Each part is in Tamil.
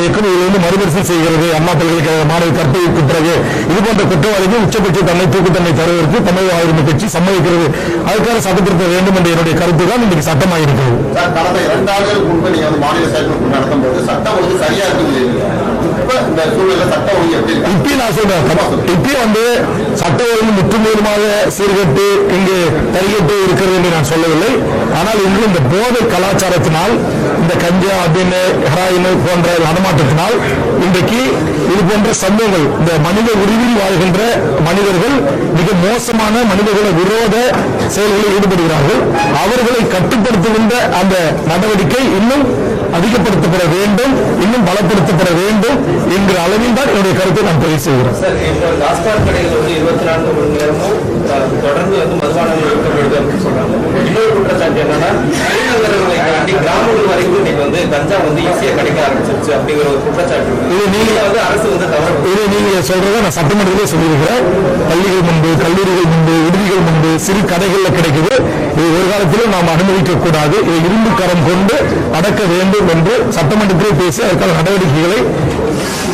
இயக்கம் இதிலிருந்து செய்கிறது? அண்ணா பல்கலைக்கழக மாணவி கற்பழிக்கு பிறகு இது போன்ற குற்றவாளிகள் உச்சபட்ச தன்னை தூக்குத்தன்மை தருவதற்கு தமிழக ஆளுமை கட்சி சம்மதிக்கிறது. அதுக்காக சட்டத்திருத்த வேண்டும் என்ற என்னுடைய கருத்து தான் இன்றைக்கு சட்டமாக இருக்கிறது கடந்த இரண்டு ஆண்டுகளுக்கு முன்பு நீங்க வந்து மாநில செயற்குழு நடத்தும் போது சட்டம் வந்து சரியா இருக்கும் இப்பயும் நான் சொல்றேன். இப்பயும் வந்து சட்ட ஒழுங்கு முற்றுமுழுமாக சீர்கட்டு இங்கு தரிகட்டு இருக்கிறது என்று நான் சொல்லவில்லை. ஆனால் இங்கு இந்த போதை கலாச்சாரத்தினால் இந்த கஞ்சா அப்படின்னு ஹெராயின் போன்ற நடமாட்டத்தினால் இன்றைக்கு இது போன்ற சம்பவங்கள் இந்த மனித உரிவில் வாழ்கின்ற மனிதர்கள் மிக மோசமான மனிதகுல விரோத செயல்களில் ஈடுபடுகிறார்கள். அவர்களை கட்டுப்படுத்துகின்ற அந்த நடவடிக்கை இன்னும் அதிகப்படுத்தப்பட வேண்டும் இன்னும் பலப்படுத்தப்பட வேண்டும் என்கிற அளவில் தான் என்னுடைய கருத்தை நான் பதிவு செய்கிறேன். சார் இப்போ டாஸ்மாக் கடைகள் வந்து இருபத்தி நான்கு மணி நேரமும் தொடர்ந்து வந்து மதுபானங்கள் இருக்கப்படுது அப்படின்னு சொல்றாங்க. இன்னொரு குற்றச்சாட்டு என்னன்னா கிராமங்கள் வரைக்கும் இன்னைக்கு வந்து கஞ்சா வந்து ஈஸியா கிடைக்க ஆரம்பிச்சிருச்சு அப்படிங்கிற ஒரு குற்றச்சாட்டு. இது நீங்க- வந்து அரசு வந்து தவறு இதை நீங்க சொல்றத நான் சட்டமன்றத்திலே சொல்லியிருக்கிறேன். பள்ளிகள் முன்பு கல்லூரிகள் முன்பு விடுதிகள் முன்பு சிறு கடைகள்ல கிடைக்குது. இது ஒரு காலத்திலும் நாம் அனுமதிக்க கூடாது இதை இரும்பு கரம் கொண்டு அடக்க வேண்டும் என்று சட்டமன்றத்திலே பேசி அதற்கான நடவடிக்கைகளை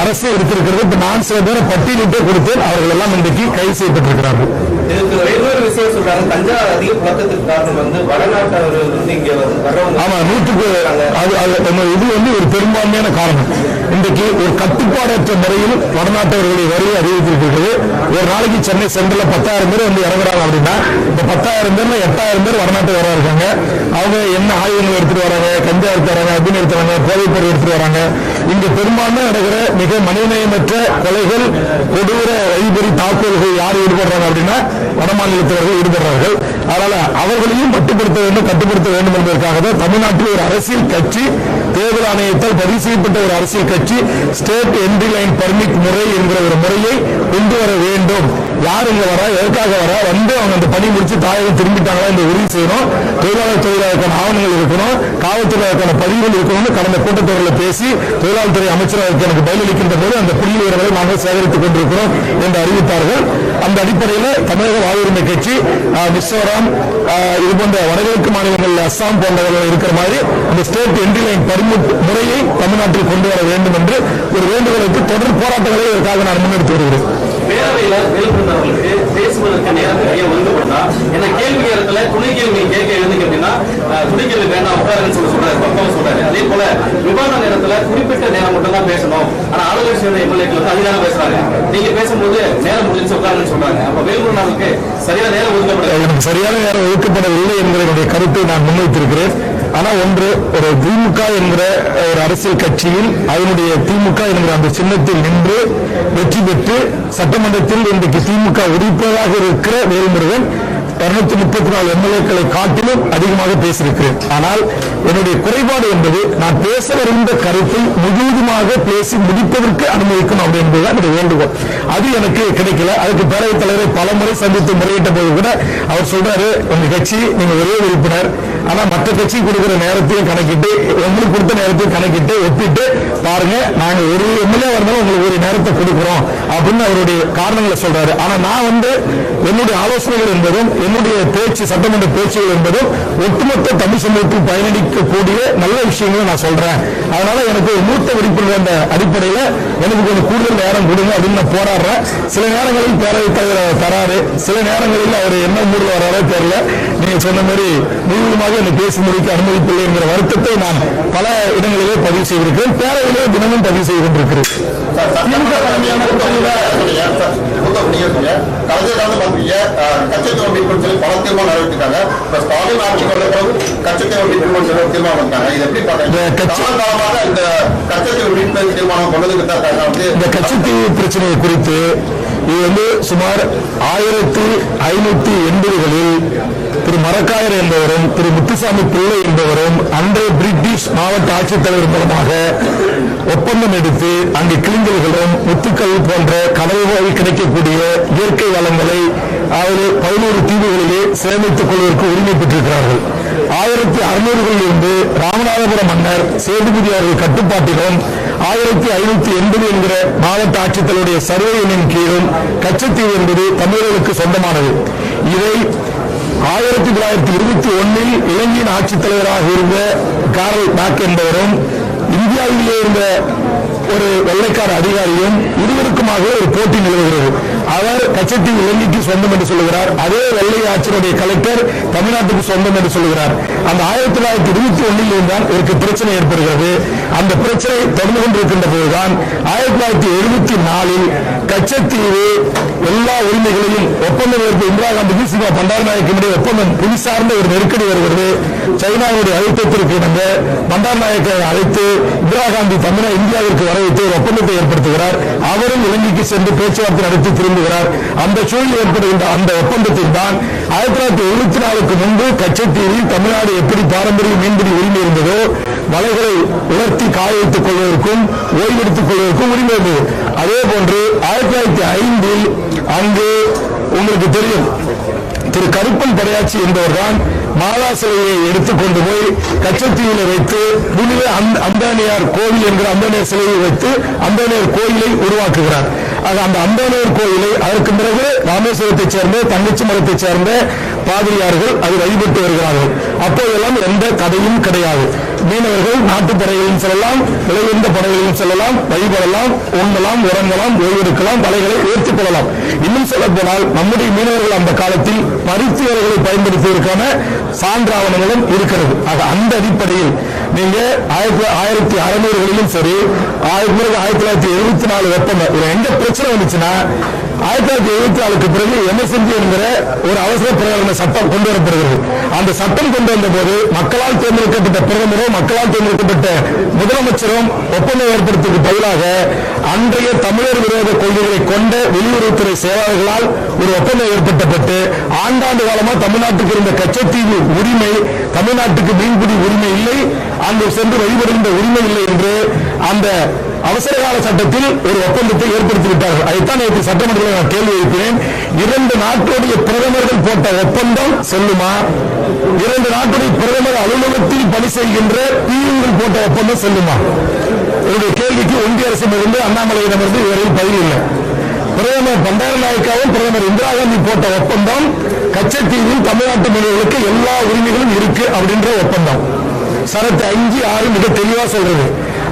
அரசு எடுத்திருக்கிறது. நான் சில பேரை பட்டியலிட்டே கொடுத்தேன். அவர்கள் எல்லாம் இன்றைக்கு கைது செய்யப்பட்டிருக்கிறார்கள். ஆமா நூற்றுக்கு இது வந்து ஒரு பெரும்பான்மையான காரணம். இன்றைக்கு ஒரு கட்டுப்பாடற்ற முறையில் வடநாட்டவர்களுடைய வரியை அறிவித்திருக்கிறது. ஒரு நாளைக்கு சென்னை சென்ட்ரல் பத்தாயிரம் பேர் வந்து இறங்குறாங்க அப்படின்னா இந்த பத்தாயிரம் பேர்ல எட்டாயிரம் பேர் வடநாட்டு வர இருக்காங்க. அவங்க என்ன ஆயுதங்கள் எடுத்துட்டு வராங்க கஞ்சா எடுத்து வராங்க அப்படின்னு எடுத்து வராங்க போதைப் பொருள் எடுத்துட்டு வராங்க. இங்கு பெரும்பான்மை நடக்கிற மிக மனிதநேயமற்ற கொலைகள் கொடூர வழிபறி தாக்குதல்கள் யார் ஈடுபடுறாங்க அப்படின்னா வடமாநிலத்தவர்கள் ஈடுபடுறார்கள். அதனால அவர்களையும் கட்டுப்படுத்த வேண்டும் கட்டுப்படுத்த வேண்டும் என்பதற்காக தான் தமிழ்நாட்டில் ஒரு அரசியல் கட்சி தேர்தல் ஆணையத்தால் பதிவு செய்யப்பட்ட ஒரு அரசியல் கட்சி ஸ்டேட் என்ட்ரி லைன் பர்மிட் முறை என்கிற ஒரு முறையை கொண்டு வர வேண்டும். யார் இங்க வரா எதற்காக வரா? வந்து அவங்க அந்த பணி முடிச்சு தாயகம் திரும்பிட்டாங்களா? இந்த உறுதி செய்யணும். தொழிலாளர் தொழிலாளருக்கான ஆவணங்கள் இருக்கணும். காவல்துறைக்கான பதிவுகள் இருக்கணும்னு கடந்த கூட்டத்தொடரில் பேசி தொழிலாளர் துறை அமைச்சர் எனக்கு பதிலளிக்கின்ற போது அந்த புள்ளி விவரங்களை நாங்கள் சேகரித்துக் கொண்டிருக்கிறோம் என்று அறிவித்தார்கள். அந்த அடிப்படையில் தமிழக வாழ்வுரிமை கட்சி மிசோரம் இது போன்ற வடகிழக்கு மாநிலங்கள் அஸ்ஸாம் போன்றவர்கள் இருக்கிற மாதிரி அந்த ஸ்டேட் என்ட்ரி லைன் பர்மிட் முறையை தமிழ்நாட்டில் கொண்டு வர வேண்டும் என்று ஒரு வேண்டுகோளுக்கு தொடர் போராட்டங்களை இதற்காக நான் முன்னெடுத்து வருகிறேன். பேரவையில வெளிப்பட்டவர்களுக்கு பேசுவதற்கு நேரம் நிறைய கொண்டா என்ன கேள்வி நேரத்துல துணை கேள்வி கேட்க எழுதுங்க அப்படின்னா துணை கேள்வி வேண்டாம் உட்காருன்னு சொல்லி சொல்றாரு பக்கம் சொல்றாரு. அதே போல விவாத நேரத்துல குறிப்பிட்ட நேரம் மட்டும் தான் பேசணும். ஆனா ஆளுநர் சேர்ந்த எம்எல்ஏக்கள் வந்து அதிகாரம் பேசுறாங்க. நீங்க பேசும்போது நேரம் முடிஞ்சு உட்காருன்னு சொல்றாங்க. அப்ப வேலுமணாவுக்கு சரியான நேரம் ஒதுக்கப்படவில்லை. சரியான நேரம் ஒதுக்கப்படவில்லை என்கிற கருத்தை நான் முன்வைத்திருக்கிறேன். ஆனா ஒன்று ஒரு திமுக என்கிற ஒரு அரசியல் கட்சியில் அதனுடைய திமுக என்கிற அந்த சின்னத்தில் நின்று வெற்றி பெற்று சட்டமன்றத்தில் இன்றைக்கு திமுக உறுப்பினராக இருக்கிற வேல்முருகன் இருநூத்தி முப்பத்தி நாலு எம்எல்ஏக்களை காட்டிலும் அதிகமாக பேசியிருக்கிறேன் ஆனால் என்னுடைய குறைபாடு என்பது நான் பேச வருகின்ற கருத்தை முழுவதுமாக பேசி முடிப்பதற்கு அனுமதிக்கணும் அப்படி என்பதுதான் என்னுடைய வேண்டுகோள். அது எனக்கு கிடைக்கல. அதுக்கு பேரவைத் தலைவரை பல முறை சந்தித்து முறையிட்ட போது கூட அவர் சொல்றாரு உங்க கட்சி நீங்க ஒரே உறுப்பினர். ஆனா மற்ற கட்சி கொடுக்கிற நேரத்தையும் கணக்கிட்டு உங்களுக்கு கொடுத்த நேரத்தையும் கணக்கிட்டு ஒப்பிட்டு பாருங்க நாங்க ஒரு எம்எல்ஏ இருந்தாலும் உங்களுக்கு ஒரு நேரத்தை கொடுக்குறோம். அப்படின்னு அவருடைய காரணங்களை சொல்றாரு. ஆனா நான் வந்து என்னுடைய ஆலோசனைகள் என்பதும் என்னுடைய பேச்சு சட்டமன்ற பேச்சுகள் என்பதும் ஒட்டுமொத்த தமிழ் சமூகத்தில் இருக்கக்கூடிய நல்ல விஷயங்களை நான் சொல்றேன் அதனால எனக்கு ஒரு மூத்த உறுப்பினர் என்ற அடிப்படையில் எனக்கு கொஞ்சம் கூடுதல் நேரம் கொடுங்க அப்படின்னு நான் போராடுறேன் சில நேரங்களில் பேரவைத் தலைவர் அவர் தராரு சில நேரங்களில் அவர் என்ன மூடு வராரோ தெரியல நீங்க சொன்ன மாதிரி முழுவதுமாக என்னை பேசி முடிக்க அனுமதிப்பில்லை என்கிற வருத்தத்தை நான் பல இடங்களிலே பதிவு செய்திருக்கிறேன் பேரவையிலே தினமும் பதிவு செய்து கொண்டிருக்கிறேன் சொன்னீங்க. கலைஞர் காலத்துல பாத்தீங்க, அஹ், கட்சித்துவம் மீட்புன்னு சொல்லி பல தீர்மானம் நிறைவேற்றிருக்காங்க. இப்ப ஸ்டாலின் ஆட்சிக்கு வந்த பிறகு கட்சித்துவம் மீட்புன்னு சொல்லி தீர்மானம் பண்ணிட்டாங்க. இது எப்படி கட்சி- காலங்காலமாக இந்த கட்சித்துவம் மீட்பு தீர்மானம் கொண்டதுக்கு தான் இந்த கட்சித்தீவு பிரச்சனையை குறித்து இது வந்து சுமார் ஆயிரத்தி ஐநூத்தி எண்பதுகளில் திரு மரக்காயர் என்பவரும் திரு முத்துசாமி பிள்ளை என்பவரும் அன்றைய பிரிட்டிஷ் மாவட்ட ஆட்சித்தலைவர் மூலமாக ஒப்பந்தம் எடுத்து அங்கு கிளிஞ்சல்களும் முத்துக்கள் போன்ற கடல்களில் கிடைக்கக்கூடிய இயற்கை வளங்களை அதாவது பதினோரு தீவுகளிலே சேமித்துக் கொள்வதற்கு உரிமை பெற்றிருக்கிறார்கள். ஆயிரத்தி அறுநூறுகளில் இருந்து ராமநாதபுரம் மன்னர் சேதுபதி அவர்கள் கட்டுப்பாட்டிலும் ஆயிரத்தி ஐநூத்தி எண்பது என்கிற மாவட்ட ஆட்சித்தலுடைய சர்வே கீழும் கச்சத்தீவு என்பது தமிழர்களுக்கு சொந்தமானது. இதை ஆயிரத்தி தொள்ளாயிரத்தி இருபத்தி ஒன்னில் இலங்கையின் ஆட்சித் தலைவராக இருந்த காரல் பேக் என்பவரும் இந்தியாவிலே இருந்த ஒரு வெள்ளைக்கார அதிகாரியும் இருவருக்குமாக ஒரு போட்டி நிலவுகிறது. அவர் கச்சத்தீவு இலங்கைக்கு சொந்தம் என்று சொல்லுகிறார். அதே வெள்ளை ஆட்சியினுடைய கலெக்டர் தமிழ்நாட்டுக்கு சொந்தம் என்று சொல்லுகிறார். அந்த ஆயிரத்தி தொள்ளாயிரத்தி இருபத்தி ஒன்னில் தான் இவருக்கு பிரச்சனை ஏற்படுகிறது. அந்த பிரச்சனை தொடர்ந்து கொண்டிருக்கின்ற போதுதான் ஆயிரத்தி தொள்ளாயிரத்தி எழுபத்தி நாலில் கச்சத்தீவு எல்லா உரிமைகளையும் ஒப்பந்தம் ஏற்ப இந்திரா காந்தி சிவா பண்டாரநாயக்கனுடைய ஒப்பந்தம் புவி சார்ந்த ஒரு நெருக்கடி வருகிறது. சைனாவுடைய அழுத்தத்திற்கு இணங்க பண்டாரநாயக்கை அழைத்து இந்திரா காந்தி தமிழக இந்தியாவிற்கு வரவைத்து ஒரு ஒப்பந்தத்தை ஏற்படுத்துகிறார். அவரும் இலங்கைக்கு சென்று பேச்சுவார்த்தை நடத்தி திரும்புகிறார். அந்த சூழல் ஏற்படுகின்ற அந்த ஒப்பந்தத்தில் தான் ஆயிரத்தி தொள்ளாயிரத்தி எழுபத்தி நாலுக்கு முன்பு கச்சத்தீவில் தமிழ்நாடு எப்படி பாரம்பரிய மீன்பிடி உரிமை இருந்ததோ வலைகளை உலர்த்தி காய வைத்துக் கொள்வதற்கும் ஓய்வெடுத்துக் கொள்வதற்கும் உரிமை இருந்தது. அதே போன்று ஆயிரத்தி தொள்ளாயிரத்தி ஐந்தில் அங்கு உங்களுக்கு தெரியும் திரு கருப்பன் படையாச்சி என்பவர்தான் மாலா சிலையை எடுத்துக்கொண்டு போய் கச்சத்தீவில் வைத்து புனித அந்த- அந்தானியார் கோவில் என்கிற அம்பானியார் சிலையை வைத்து அம்பானியார் கோயிலை உருவாக்குகிறார். ஆக அந்த அம்பானியார் கோயிலை அதற்கு பிறகு ராமேஸ்வரத்தைச் சேர்ந்த தங்கச்சி மரத்தைச் சேர்ந்த பாதிரியார்கள் அது வழிபட்டு வருகிறார்கள். அப்போதெல்லாம் எந்த கதையும் கிடையாது. மீனவர்கள் நாட்டுப்படைகளும் செல்லலாம் விளைவிந்த படைகளிலும் செல்லலாம் வழிபடலாம் உண்ணலாம் உறங்கலாம் ஓய்வெடுக்கலாம் படைகளை உயர்த்திக் கொள்ளலாம். இன்னும் சொல்ல போனால் நம்முடைய மீனவர்கள் அந்த காலத்தில் பருத்தி வலைகளை பயன்படுத்துவதற்கான சான்றாவணங்களும் இருக்கிறது. ஆக அந்த அடிப்படையில் நீங்க ஆயிரத்தி ஆயிரத்தி அறுநூறுகளிலும் சரி ஆயிரத்தி ஆயிரத்தி தொள்ளாயிரத்தி எழுபத்தி நாலு வெப்பம் இதுல எங்க பிரச்சனை வந்துச்சுன்னா ஆயிரத்தி தொள்ளாயிரத்தி எழுபத்தி நாலுக்கு பிறகு எம்எஸ்என்பி என்கிற ஒரு அவசர பிரகடன சட்டம் கொண்டு வரப்படுகிறது அந்த சட்டம் கொண்டு வந்த போது மக்களால் தேர்ந்தெடுக்கப்பட்ட பிரதமரும் மக்களால் தேர்ந்தெடுக்கப்பட்ட முதலமைச்சரும் ஒப்பந்தம் ஏற்படுத்துக்கு பதிலாக அன்றைய தமிழர் விரோத கொள்கைகளை கொண்ட வெளியுறவுத்துறை செயலாளர்களால் ஒரு ஒப்பந்தம் ஏற்படுத்தப்பட்டு ஆண்டாண்டு காலமா தமிழ்நாட்டுக்கு இருந்த கச்சத்தீவு உரிமை தமிழ்நாட்டுக்கு மீன்பிடி உரிமை இல்லை அங்கு சென்று வழிபடுகின்ற உரிமை இல்லை என்று அந்த அவசரகால சட்டத்தில் ஒரு ஒப்பந்தத்தை ஏற்படுத்தி விட்டார்கள் அதைத்தான் நேற்று சட்டமன்றத்தில் நான் கேள்வி எழுப்பினேன். இரண்டு நாட்டுடைய பிரதமர்கள் போட்ட ஒப்பந்தம் செல்லுமா? இரண்டு நாட்டுடைய பிரதமர் அலுவலகத்தில் பணி செய்கின்ற பியூன்கள் போட்ட ஒப்பந்தம் செல்லுமா? என்னுடைய கேள்விக்கு ஒன்றிய அரசிடமிருந்து அண்ணாமலையிடமிருந்து இதுவரையில் பதில் இல்லை. பிரதமர் பண்டாரநாயக்காவும் பிரதமர் இந்திரா காந்தி போட்ட ஒப்பந்தம் கச்சத்தீவில் தமிழ்நாட்டு மொழிகளுக்கு எல்லா உரிமைகளும் இருக்கு அப்படின்ற ஒப்பந்தம். சரத்து அஞ்சு ஆறு மிக தெளிவா சொல்றது.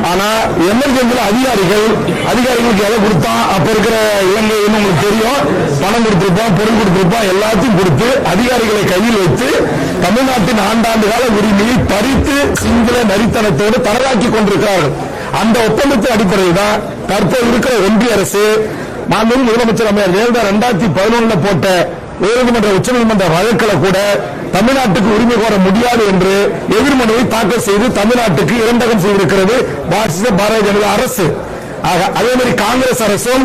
ஆனா எமர்ஜென்சில அதிகாரிகள் அதிகாரிகளுக்கு எதை கொடுத்தான் அப்ப இருக்கிற இலங்கைன்னு உங்களுக்கு தெரியும்? பணம் கொடுத்திருப்பான் பொருள் கொடுத்திருப்பான் எல்லாத்தையும் கொடுத்து அதிகாரிகளை கையில் வைத்து தமிழ்நாட்டின் ஆண்டாண்டு கால உரிமையை பறித்து சிங்கள நரித்தனத்தோடு தனதாக்கி கொண்டிருக்கிறார்கள். அந்த ஒப்பந்தத்தின் அடிப்படையில் தான் தற்போது இருக்கிற ஒன்றிய அரசு மாண்பு முதலமைச்சர் அம்மையார் ஜெயலலிதா ரெண்டாயிரத்தி பதினொன்னுல போட்ட உயர்நீதிமன்ற உச்சநீதிமன்ற வழக்கில் கூட தமிழ்நாட்டுக்கு உரிமை கோர முடியாது என்று எதிர்மனுவை தாக்கல் செய்து தமிழ்நாட்டுக்கு இரண்டகம் செய்திருக்கிறது பாரதிய பாரதிய ஜனதா அரசு. ஆக அதே மாதிரி காங்கிரஸ் அரசும்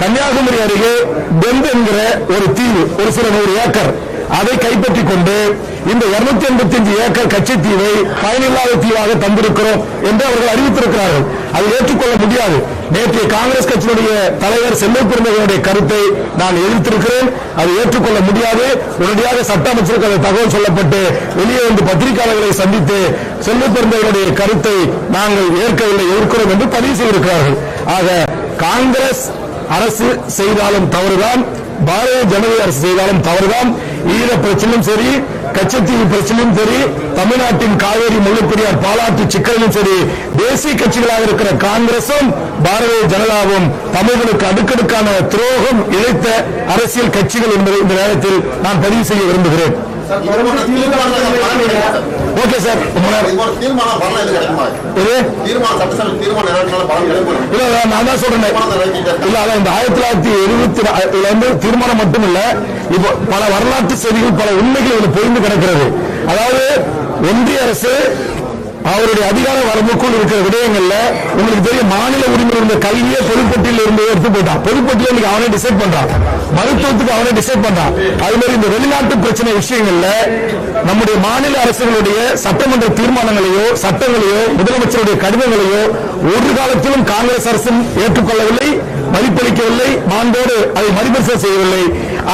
கன்னியாகுமரி அருகே பெந்த் என்கிற ஒரு தீவு ஒரு சில நூறு ஏக்கர் அதை கைப்பற்றிக் கொண்டு இந்த 285 எண்பத்தி அஞ்சு ஏக்கர் கச்சத்தீவை பயனில்லாத தீவாக தந்திருக்கிறோம் என்று அவர்கள் அறிவித்திருக்கிறார்கள். அதை ஏற்றுக்கொள்ள முடியாது. நேற்று காங்கிரஸ் கட்சியினுடைய தலைவர் செல்லை கருத்தை நான் எதிர்த்திருக்கிறேன். அதை ஏற்றுக்கொள்ள முடியாது. உடனடியாக சட்ட அமைச்சருக்கு அந்த தகவல் சொல்லப்பட்டு வெளியே வந்து பத்திரிகையாளர்களை சந்தித்து செல்லை கருத்தை நாங்கள் ஏற்கவில்லை எதிர்க்கிறோம் என்று பதிவு செய்திருக்கிறார்கள். ஆக காங்கிரஸ் அரசு செய்தாலும் தவறுதான். பாரதிய ஜனதா அரசு செய்தாலும் தவறுதான். ஈழ பிரச்சனையும் சரி கச்சத்தீவு பிரச்சனையும் சரி தமிழ்நாட்டின் காவேரி முல்லைப்பெரியார் பாலாற்று சிக்கலும் சரி தேசிய கட்சிகளாக இருக்கிற காங்கிரசும் பாரதிய ஜனதாவும் தமிழர்களுக்கு அடுக்கடுக்கான துரோகம் இழைத்த அரசியல் கட்சிகள் என்பதை இந்த நேரத்தில் நான் பதிவு செய்ய விரும்புகிறேன். ஓகே சார் நான் தான் சொல்றேன். இல்ல அதான் இந்த ஆயிரத்தி தொள்ளாயிரத்தி எழுபத்தி இதுல வந்து தீர்மானம் மட்டும் இல்ல இப்போ பல வரலாற்று செய்திகள் பல உண்மைகள் இதுல பொய்ந்து கிடக்கிறது. அதாவது ஒன்றிய அரசு அவருடைய அதிகார வரம்புக்குள் இருக்கிற விடயங்கள்ல உங்களுக்கு தெரியும் மாநில உரிமை இருந்த கல்வியை பொதுப்பட்டியில் இருந்து எடுத்து போயிட்டான். பொதுப்பட்டியல் இன்னைக்கு அவனே டிசைட் பண்றான். மருத்துவத்துக்கு அவனே டிசைட் பண்றான். அது மாதிரி இந்த வெளிநாட்டு பிரச்சனை விஷயங்கள்ல நம்முடைய மாநில அரசுகளுடைய சட்டமன்ற தீர்மானங்களையோ சட்டங்களையோ முதலமைச்சருடைய கடிதங்களையோ ஒரு காலத்திலும் காங்கிரஸ் அரசும் ஏற்றுக்கொள்ளவில்லை. மதிப்பளிக்கவில்லை மாண்போடு அதை மறுபரிசீலனை செய்யவில்லை.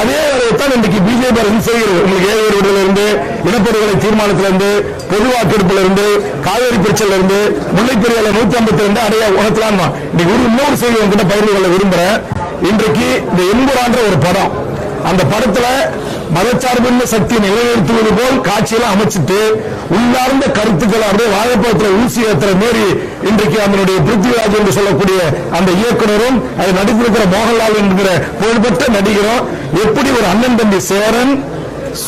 அதே வேலையைத்தான் இன்றைக்கு பிஜேபி அரசு செய்கிறது உங்களுக்கு ஏழு விடுதலிருந்து இனப்படுகொலை தீர்மானத்திலிருந்து பொது வாக்கெடுப்பிலிருந்து காவேரி பிரச்சனையில இருந்து முல்லைப்பெரியால நூத்தி ஐம்பத்தி ரெண்டு அடைய உணர்த்தலாம் இன்னைக்கு ஒரு இன்னொரு செய்தி உங்ககிட்ட பகிர்ந்து கொள்ள விரும்புறேன். இன்றைக்கு இந்த எண்புறான்ற ஒரு படம் அந்த படத்துல மதச்சார்பின்மை சக்தியை நிலைநிறுத்துவது போல் காட்சியெல்லாம் அமைச்சிட்டு உள்ளார்ந்த கருத்துக்களை அப்படியே வாழைப்பழத்தில் ஊசி ஏத்துற மாரி இன்றைக்கு அதனுடைய பிருத்திவிராஜ் என்று சொல்லக்கூடிய அந்த இயக்குனரும் அதை நடித்திருக்கிற மோகன்லால் என்கிற புகழ்பெற்ற நடிகரும் எப்படி ஒரு அண்ணன் தம்பி சேரன்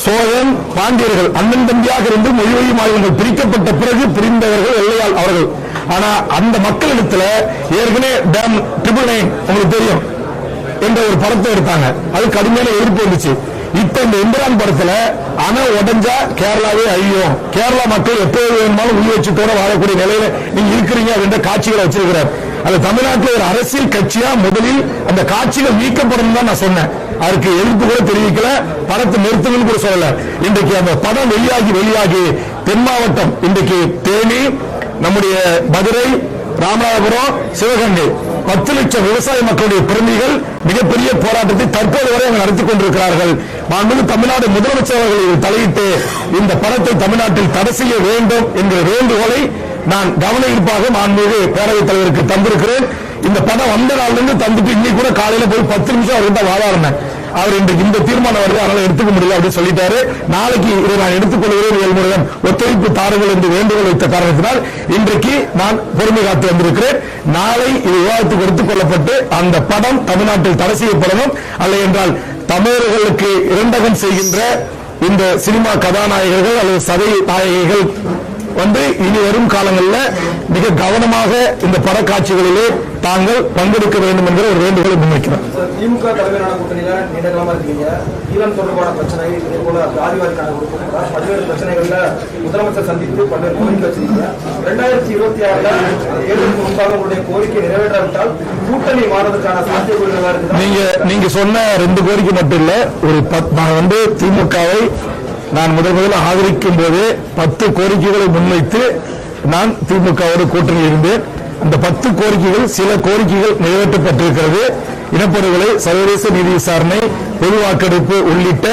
சோழன் பாண்டியர்கள் அண்ணன் தம்பியாக இருந்து மொழி வழி மாநிலங்கள் பிரிக்கப்பட்ட பிறகு பிரிந்தவர்கள் எல்லையால் அவர்கள். ஆனா அந்த மக்களிடத்துல ஏற்கனவே டேம் ட்ரிபிள் நைன் உங்களுக்கு தெரியும். என்ற ஒரு படத்தை எடுத்தாங்க. அது கடுமையான எதிர்ப்பு வந்துச்சு. இப்ப இந்த இந்திரான் படத்துல அணை உடஞ்சா கேரளாவே அழியும். கேரளா மக்கள் எப்போது வேணுமாலும் உயிர் வச்சுட்டோட வாழக்கூடிய நிலையில நீங்க இருக்கிறீங்க அப்படின்ற காட்சிகளை வச்சிருக்கிறார். அது தமிழ்நாட்டில் ஒரு அரசியல் கட்சியா முதலில் அந்த காட்சிகள் நீக்கப்படும் தான் நான் சொன்னேன். அதுக்கு எதிர்ப்பு கூட தெரிவிக்கல படத்தை நிறுத்துங்கள் கூட சொல்லல. இன்றைக்கு அந்த படம் வெளியாகி வெளியாகி தென் மாவட்டம் இன்றைக்கு தேனி நம்முடைய மதுரை ராமநாதபுரம் சிவகங்கை. பத்து லட்சம் விவசாய மக்களுடைய பிரதிநிதிகள் மிகப்பெரிய போராட்டத்தை தற்போது வரை அங்கு நடத்திக் கொண்டிருக்கிறார்கள். மாண்புமிகு தமிழ்நாடு முதலமைச்சர் அவர்கள் தலையிட்டு இந்த படத்தை தமிழ்நாட்டில் தடை செய்ய வேண்டும் என்கிற வேண்டுகோளை நான் கவன ஈர்ப்பாக மாண்புமிகு பேரவைத் தலைவருக்கு தந்திருக்கிறேன். இந்த படம் வந்த நாள்ல இருந்து தந்துட்டு இன்னைக்கு கூட காலையில போய் பத்து நிமிஷம் அவர்கிட்ட வாதாடினேன். அவர் இன்றைக்கு இந்த தீர்மானம் வருது அதனால எடுத்துக்க முடியல அப்படின்னு சொல்லிட்டாரு. நாளைக்கு இதை நான் எடுத்துக்கொள்கிறேன் வேல்முருகன் ஒத்துழைப்பு தாருங்கள் என்று வேண்டுகோள் வைத்த காரணத்தினால் இன்றைக்கு நான் பொறுமை காத்து வந்திருக்கிறேன். நாளை இது விவாதத்துக்கு எடுத்துக் கொள்ளப்பட்டு அந்த படம் தமிழ்நாட்டில் தடை செய்யப்படணும். அல்ல என்றால் தமிழர்களுக்கு இரண்டகம் செய்கின்ற இந்த சினிமா கதாநாயகர்கள் அல்லது சதை நாயகிகள் வந்து இனி வரும் காலங்களில் மிக கவனமாக இந்த படக்காட்சிகளிலே தாங்கள் பங்கெடுக்க வேண்டும் என்கிற ஒரு வேண்டுகோளை முன்வைக்கிறேன் சார், திமுக தலைமையிலான கூட்டணியில நீண்ட காலமா இருக்கீங்க. ஈழம் தொடர்பான பிரச்சனை இதே போல கொடுக்கப்பட்ட பல்வேறு பிரச்சனைகள்ல முதலமைச்சர் சந்தித்து பல்வேறு கோரிக்கை வச்சிருக்கீங்க. ரெண்டாயிரத்தி இருபத்தி ஆறுல தேர்தலுக்கு முன்பாக உங்களுடைய கோரிக்கை நிறைவேற்றாவிட்டால் கூட்டணி மாறுவதற்கான சாத்தியக்கூறுகள் இருக்குதா? நீங்க நீங்க சொன்ன ரெண்டு கோரிக்கை மட்டும் இல்ல ஒரு நான் வந்து திமுகவை நான் முதல் முதல்ல ஆதரிக்கும் போது பத்து கோரிக்கைகளை முன்வைத்து நான் திமுகவோடு கூட்டணி இருந்தேன். அந்த பத்து கோரிக்கைகள் சில கோரிக்கைகள் நிறைவேற்றப்பட்டிருக்கிறது. இனப்படுகொலை சர்வதேச நீதி விசாரணை பொது வாக்கெடுப்பு உள்ளிட்ட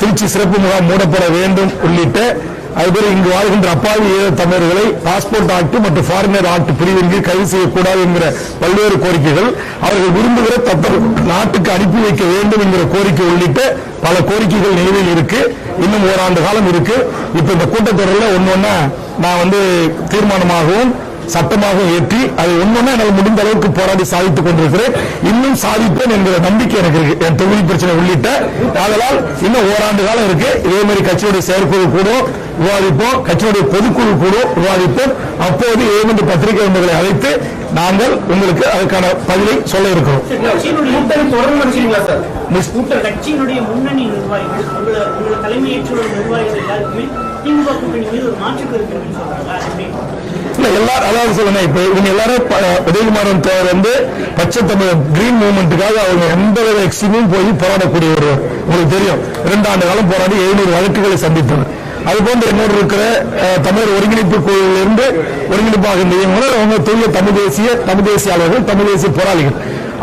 திருச்சி சிறப்பு முகாம் மூடப்பட வேண்டும் உள்ளிட்ட அதுபோல இங்கு வாழ்கின்ற அப்பாவி ஈழ தமிழர்களை பாஸ்போர்ட் ஆக்ட் மற்றும் ஃபாரினர் ஆக்ட் பிரிவின் கீழ் கைது செய்யக்கூடாது என்கிற பல்வேறு கோரிக்கைகள். அவர்கள் விரும்புகிற தத்தம் நாட்டுக்கு அனுப்பி வைக்க வேண்டும் என்கிற கோரிக்கை உள்ளிட்ட பல கோரிக்கைகள் நிலையில் இருக்கு. இன்னும் ஓராண்டு காலம் இருக்கு. இப்ப இந்த கூட்டத்தொடரில் ஒன்னொன்னா நான் வந்து தீர்மானமாகவும் சட்டமாக ஏற்றி அதை ஒன்னொன்னா என்னால் முடிந்த அளவுக்கு போராடி சாதித்துக் கொண்டிருக்கிறேன். இன்னும் சாதிப்பேன் என்கிற நம்பிக்கை எனக்கு இருக்கு. என் தொகுதி பிரச்சனை உள்ளிட்ட. ஆதலால் இன்னும் ஓராண்டு காலம் இருக்கு. இதே மாதிரி கட்சியுடைய செயற்குழு கூட விவாதிப்போம். கட்சியுடைய பொதுக்குழு கூட விவாதிப்போம். அப்போது ஏழு பத்திரிகை ஒன்றுகளை அழைத்து நாங்கள் உங்களுக்கு அதுக்கான பதிலை சொல்ல இருக்கிறோம். அதாவது சொல்லுங்க இப்ப இவங்க எல்லாரும் உதயகுமாரன் தேவர் வந்து பச்சை தமிழ் கிரீன் மூவ்மெண்ட்டுக்காக அவங்க எந்த வித எக்ஸ்ட்ரீமும் போய் போராடக்கூடிய ஒரு உங்களுக்கு தெரியும். இரண்டு ஆண்டு காலம் போராடி எழுநூறு வழக்குகளை சந்தித்தவர். அது போன்று என்னோடு இருக்கிற அஹ், தமிழர் ஒருங்கிணைப்பு குழுவிலிருந்து ஒருங்கிணைப்பாக இந்த இயங்குனர் அவங்க தூய தமிழ் தேசிய தமிழ் தேசியாளர்கள் தமிழ் தேசிய போராளிகள்.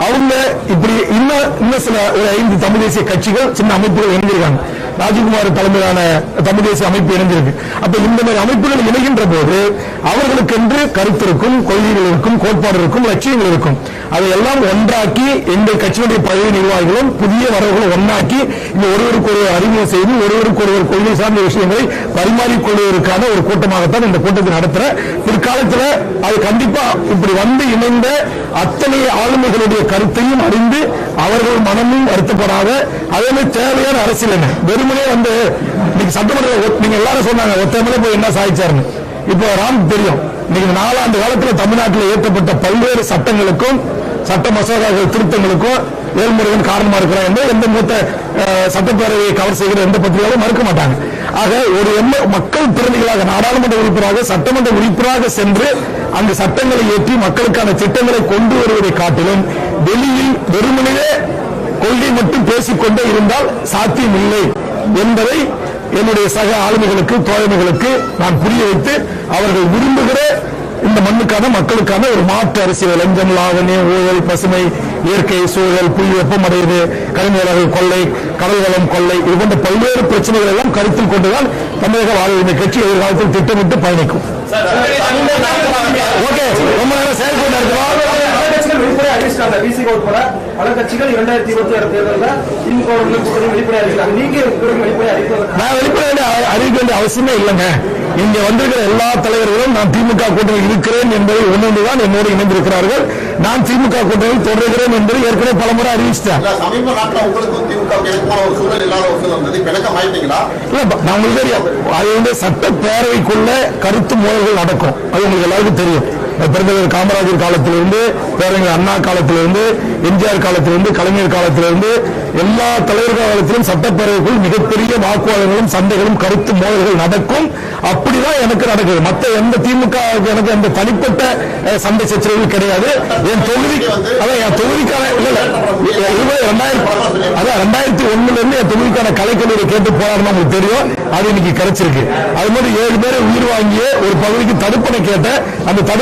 அவங்க இப்படி இன்னும் இன்னும் சில ஒரு ஐந்து தமிழ் தேசிய கட்சிகள் சின்ன அமைப்புகள் இணைஞ்சிருக்காங்க. ராஜ்குமார் தலைமையிலான தமிழ் தேசிய அமைப்பு இணைஞ்சிருக்கு. அப்ப இந்த மாதிரி அமைப்புகள் இணைகின்ற போது அவர்களுக்கென்று கருத்திருக்கும் கொள்கைகள் இருக்கும் கோட்பாடு இருக்கும் லட்சியங்கள் இருக்கும். அதையெல்லாம் ஒன்றாக்கி எங்கள் கட்சியினுடைய பழைய நிர்வாகிகளும் புதிய வரவுகளும் ஒன்றாக்கி இந்த ஒருவருக்கு ஒரு அறிமுகம் செய்து ஒருவருக்கு ஒருவர் கொள்கை சார்ந்த விஷயங்களை பரிமாறிக்கொள்வதற்கான ஒரு கூட்டமாகத்தான் இந்த கூட்டத்தை நடத்துற. பிற்காலத்தில் அது கண்டிப்பா இப்படி வந்து இணைந்த அத்தனை ஆளுமைகளுடைய கருத்தையும் அறிந்து அவர்கள் மனமும் வருத்தப்படாத அதே மாதிரி தேவையான அரசியல் என்ன? வெறுமனே வந்து இன்னைக்கு சட்டமன்ற நீங்க எல்லாரும் சொன்னாங்க ஒத்தமலை போய் என்ன சாதிச்சாருன்னு. இப்போ ராம் தெரியும். இன்னைக்கு நாலாண்டு காலத்தில் தமிழ்நாட்டில் ஏற்றப்பட்ட பல்வேறு சட்டங்களுக்கும் சட்ட மசோதாக்கள் திருத்தங்களுக்கும் வேல்முருகன் காரணமா இருக்கிறார் என்று எந்த மூத்த சட்டப்பேரவையை கவர் செய்கிற எந்த பத்திரிகையாலும் மறுக்க மாட்டாங்க. ஆக ஒரு எம்ம மக்கள் பிரதிகளாக நாடாளுமன்ற உறுப்பினராக சட்டமன்ற உறுப்பினராக சென்று அங்கு சட்டங்களை ஏற்றி மக்களுக்கான திட்டங்களை கொண்டு வருவதை காட்டிலும் டெல்லியில் வெறுமனையே கொள்கை மட்டும் பேசிக்கொண்டே இருந்தால் சாத்தியம் இல்லை என்பதை என்னுடைய சக ஆளுமைகளுக்கு தோழமைகளுக்கு நான் புரிய வைத்து அவர்கள் விரும்புகிற இந்த மண்ணுக்கான மக்களுக்கான ஒரு மாற்று அரசியல். லஞ்சம் லாவணியம் ஊழல் பசுமை இயற்கை சூழல் புள்ளி வெப்பமடைவது கனிமவளங்கள் கொள்ளை கடல் வளம் கொள்ளை இது போன்ற பல்வேறு பிரச்சனைகள் எல்லாம் கருத்தில் கொண்டுதான் தமிழக வாழ்வுரிமை கட்சி எதிர்காலத்தில் திட்டமிட்டு பயணிக்கும். ஓகே ரொம்ப நேரம் செயல்பட்டு பல. கட்சிகள் இரண்டாயிரத்தி இருபத்தி ஆறு தேர்தலில் திமுக கூட்டணி வெளிப்படையா இருக்கிறாங்க நீங்க கூட்டணி வெளிப்படையா அறிவிப்பதற்கு நான் வெளிப்பட வேண்டிய அ- அறிவிக்க வேண்டிய அவசியமே இல்லைங்க. இங்க வந்திருக்கிற எல்லா தலைவர்களும் நான் திமுக கூட்டணியில் இருக்கிறேன் என்பதை உணர்ந்துதான் என்னோடு இணைந்திருக்கிறார்கள். நான் திமுக கூட்டணியில் தொடர்கிறேன் என்பதை ஏற்கனவே பலமுறை அறிவிச்சிட்டேன். உங்களுக்கு தெரியும். அது வந்து சட்டப்பேரவைக்குள்ள கருத்து மோதல்கள் நடக்கும். அது உங்களுக்கு எல்லாருக்கும் தெரியும். பெருந்தலைவர் காமராஜர் காலத்திலிருந்து பேரறிஞர் அண்ணா காலத்திலிருந்து எம்ஜிஆர் காலத்திலிருந்து கலைஞர் காலத்திலிருந்து எல்லா தலைவர் காலத்திலும் சட்டப்பேரவைக்குள் மிகப்பெரிய வாக்குவாதங்களும் சண்டைகளும் கருத்து மோதல்கள் நடக்கும். அப்படிதான் எனக்கு நடக்குது. மத்த எந்த திமுக எனக்கு அந்த தனிப்பட்ட சண்டை சச்சரவு கிடையாது. என் தொகுதி அதான் என் தொகுதிக்கான இல்ல இல்ல ரெண்டாயிரத்தி அதான் ரெண்டாயிரத்தி ஒண்ணுல இருந்து என் தொகுதிக்கான கலைக்கல்லூரி கேட்டு போராடணும் உங்களுக்கு தெரியும். அது இன்னைக்கு கிடைச்சிருக்கு. அது மாதிரி ஏழு பேரை உயிர் வாங்கிய ஒரு பகுதிக்கு தடுப்பணை கேட்ட அந்த தடுப்பு